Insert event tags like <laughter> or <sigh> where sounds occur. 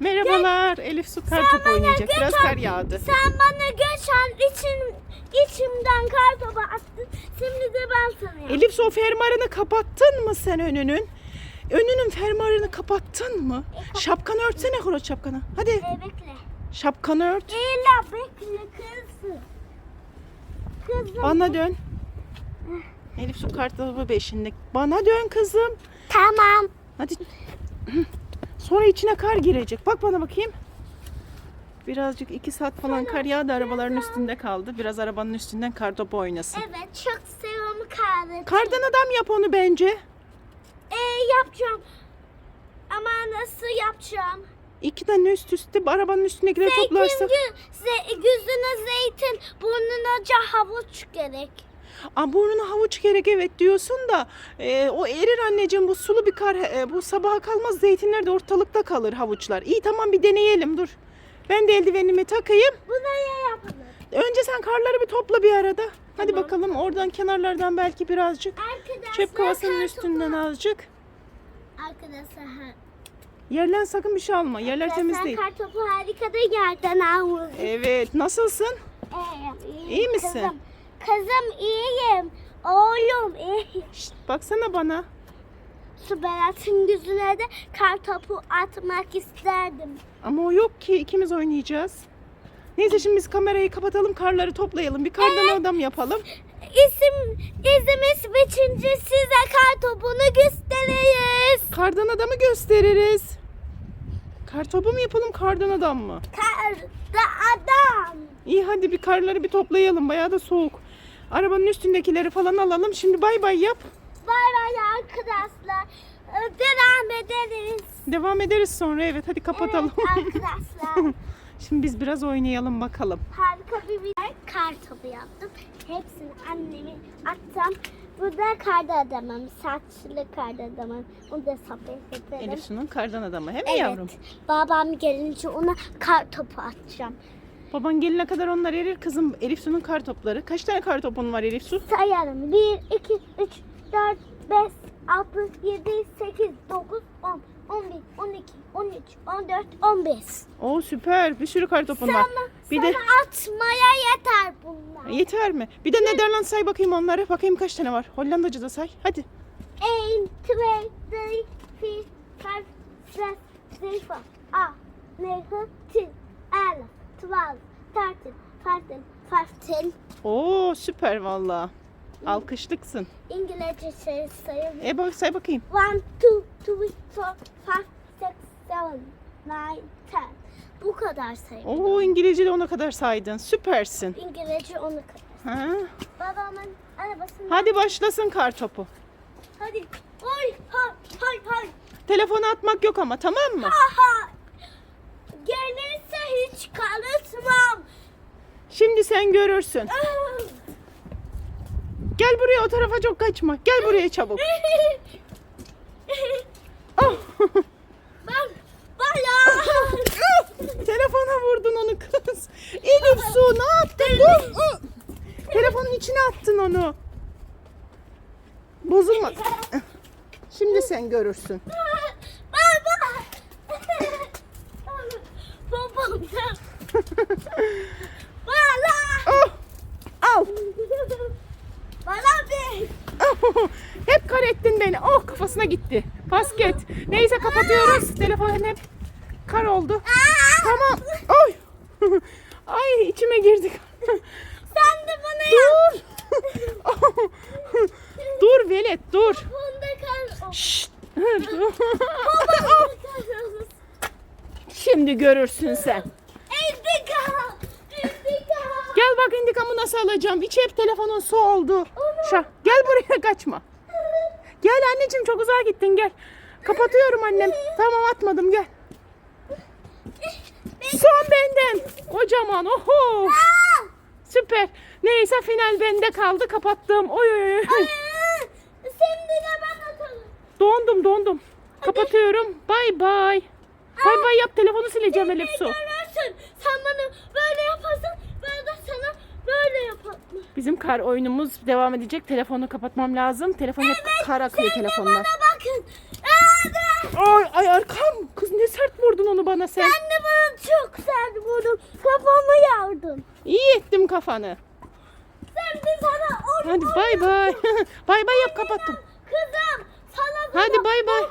Merhabalar. Elif su kar topu oynayacak. Biraz kar yağdı. Sen bana geçen içim, içimden kar topu attın. Şimdi de ben sana yapayım. Elif su fermuarını kapattın mı sen önünün? Önünün fermuarını kapattın mı? Şapkanı örtsene Kuro şapkanı. Hadi Ee, bekle. şapkanı ört. Ela bekle kızım. Kızım. Bana dön. Elif su kar topu beşinlik. Bana dön kızım. Tamam. Hadi. <laughs> Sonra içine kar girecek. Bak bana bakayım. Birazcık iki saat falan kar yağdı. Arabaların üstünde kaldı. Biraz arabanın üstünden kar topu oynasın. Evet çok seviyorum karı. Kardan adam yap onu bence. Ee, yapacağım. Ama nasıl yapacağım? İki tane üst üste arabanın üstündekileri Zeytin, toplarsak. gü- ze- gözüne zeytin, burnuna havuç gerek. Aa, burnuna havuç gerek evet diyorsun da e, o erir anneciğim bu sulu bir kar e, bu sabaha kalmaz zeytinler de ortalıkta kalır havuçlar. İyi tamam bir deneyelim dur. Ben de eldivenimi takayım. Bu ne yapılır? Önce sen karları bir topla bir arada. Hadi Tamam. bakalım oradan kenarlardan belki birazcık. Arkadaşlar Çöp kovasının kar üstünden topu- azıcık. Arkadaşlar ha. Yerlen sakın bir şey alma. Yerler temiz değil. Kar topu harika da yerden almış. Evet nasılsın? Ee, İyi misin? Kızım, kızım iyiyim. Oğlum iyi. Şşt, baksana bana. Su Berat'ın yüzüne de kar topu atmak isterdim. Ama o yok ki ikimiz oynayacağız. Neyse şimdi biz kamerayı kapatalım karları toplayalım. Bir kardan adam yapalım. İsim, izimiz bitince size kar topunu gösteririz. Kardan adamı gösteririz. Kar topu mu yapalım kardan adam mı? Karda adam. İyi hadi bir karları bir toplayalım. Bayağı da soğuk. Arabanın üstündekileri falan alalım. Şimdi bay bay yap. Bay bay arkadaşlar. Ee, Devam ederiz. Devam ederiz sonra evet hadi kapatalım. Evet <laughs> arkadaşlar. Şimdi biz biraz oynayalım bakalım. Harika bir birer kar topu yaptım. Hepsini anneme attım. Burada karda adamım. Saçlı karda adamım. Onu da sapet ederim. Elif Su'nun kardan adamı. He mi Evet. yavrum? Babam gelince ona kar topu atacağım. Baban gelene kadar onlar erir kızım. Elif Su'nun kar topları. Kaç tane kar topun var Elif Su? Sayalım. 1, 2, 3, 4, 5, 6, 7, 8, 9, 10, 11, 12, 13, 14, 15. Oo süper. Bir sürü kar topun var. Sana, Bir sana de atmaya yeter bunlar. yeter mi? Bir de Nederland say bakayım onları. Bakayım kaç tane var. Hollandacı da say. Hadi. 1, 2, 3, 4, 5, 6, 7, 8, 9, 10, 11, 12, 13, 14, 15, 16. Oo süper valla. Alkışlıksın. İngilizce şey sayıyorum. E bak say bakayım. 1, 2, 3, 4, 5, 6, 7, 9, 10. Bu kadar sayıyorum. Oo İngilizce de ona kadar saydın. Süpersin. İngilizce onu kadar. Ha? Babamın arabasını... Hadi başlasın kar topu. Hadi. Oy, hay, hay, hay. Telefonu atmak yok ama tamam mı? Aha. Gelirse sen görürsün. Ah. Gel buraya o tarafa çok kaçma. Gel buraya çabuk. Oh. ben, bana. Telefona vurdun onu kız. Elif su ne yaptın? Dur. Telefonun içine attın onu. Bozulma. Şimdi sen görürsün. Baba. Babam da. Bana. Oh. Al. Bana bir. Oh. Hep kar ettin beni. Oh kafasına gitti. Basket. Neyse kapatıyoruz. Telefon hep kar oldu. Tamam. Oy. <laughs> Ay içime girdik. <laughs> Sen de bana yap. Dur. <laughs> dur Velet dur. Bunda. Şşt. Şimdi görürsün sen. İntikam. İntikam. Gel bak intikamı nasıl alacağım. İçi hep telefonun su oldu. Şa, gel buraya kaçma. Anneciğim çok uzağa gittin gel. Kapatıyorum annem. Tamam atmadım gel. Son benden. Kocaman oho. Süper. Neyse final bende kaldı kapattım. Oy oy oy. Şimdi de ben atalım. Dondum dondum. Kapatıyorum. Bay bay. Bay bay yap telefonu sileceğim Elif Su. Sen bana böyle yaparsın. Ben böyle yaparım. Bizim kar oyunumuz devam edecek. Telefonu kapatmam lazım. Telefon hep kar akıyor Şimdi telefondan. bana bakın. Ay ay arkam. Kız ne sert vurdun onu bana. sen. Sen de bana çok sert vurdun. Kafamı yardın. İyi ettim kafanı. Sen de sana onu Hadi bay bay. <laughs> bay bay yap kapattım. Kızım sana Hadi bay bay.